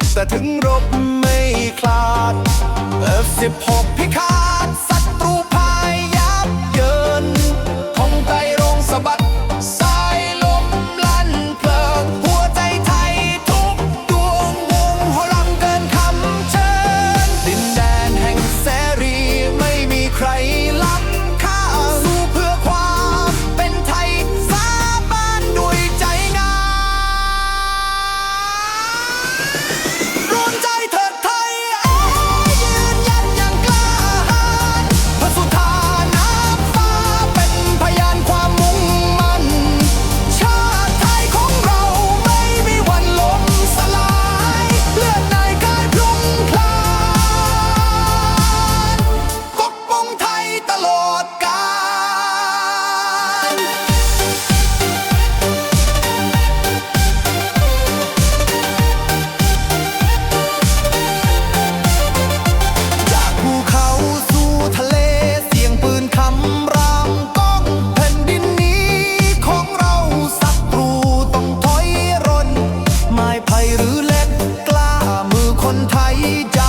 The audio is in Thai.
บแต่ถึงรบไม่คลาดเอฟสิบหกพิฆาต 太真